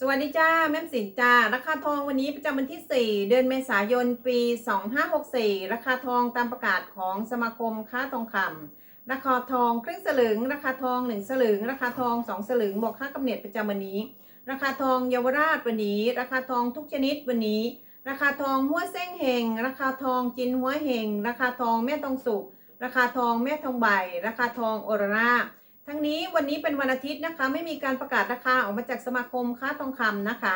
สวัสดีจ้าแม่สินจ้าราคาทองวันนี้ประจำวันที่ 4 เดือนเมษายนปี 2564 ราคาทองตามประกาศของสมาคมค้าทองคำราคาทองครึ่งสลึง ราคาทอง 1 สลึง ราคาทอง 2 สลึงบวกค่ากำเนิดประจำวันนี้ ราคาทองเยาวราชวันนี้ ราคาทองทุกชนิดวันนี้ ราคาทองหัวเส้งเฮงราคาทองจินหัวเฮงราคาทองแม่ทองสุกราคาทองแม่ทองใบ ราคาทองโอรรา ทั้งนี้วันนี้เป็นวันอาทิตย์นะคะ ไม่มีการประกาศราคาออกมาจากสมาคมค้าทองคำนะคะ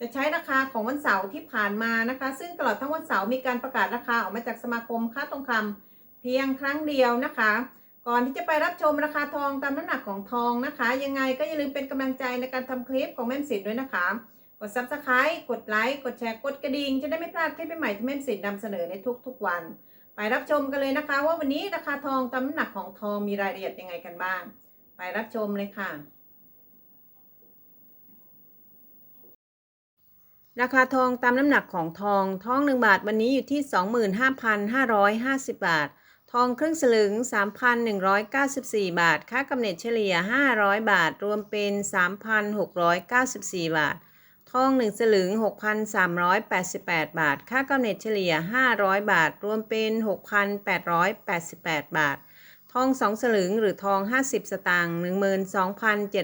จะใช้ราคาของวันเสาร์ที่ผ่านมานะคะ ซึ่งตลอดทั้งวันเสาร์มีการประกาศราคาออกมาจากสมาคมค้าทองคำเพียงครั้งเดียวนะคะ ก่อนที่จะไปรับชมราคาทองตามน้ำหนักของทองนะคะ ยังไงก็อย่าลืมเป็นกำลังใจในการทำคลิปของแม่มสิทธิ์ด้วยนะคะ กด subscribe กดไลค์กดแชร์กดกระดิ่งจะได้ไม่พลาดคลิปใหม่ที่แม่มสิทธิ์นำเสนอในทุกๆวัน ไปรับชมกันเลยนะคะ ว่าวันนี้ราคาทองตามน้ำหนักของทองมีรายละเอียดยังไงกันบ้าง ไปรับชมเลยค่ะ ราคาทองตามน้ำหนักของทองทอง 1 บาทวันนี้อยู่ที่ 25,550 บาท ทองครึ่งสลึง 3,194 บาท ค่ากำเนิดเฉลี่ย 500 บาท รวมเป็น 3,694 บาท ทอง 1 สลึง 6,388 บาท ค่ากำเนิดเฉลี่ย 500 บาท รวมเป็น 6,888 บาท ทอง2สลึงหรือทอง 50 สตางค์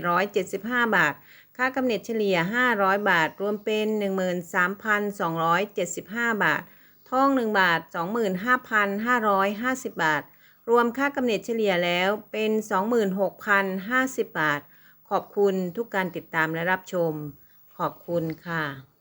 12,775 บาท ค่ากำเนิดเฉลี่ย 500 บาท รวมเป็น 13,275 บาท ทอง 1 บาท 25,550 บาท รวมค่ากำเนิดเฉลี่ยแล้วเป็น 26,050 บาท ขอบคุณทุกการติดตามและรับชม ขอบคุณค่ะ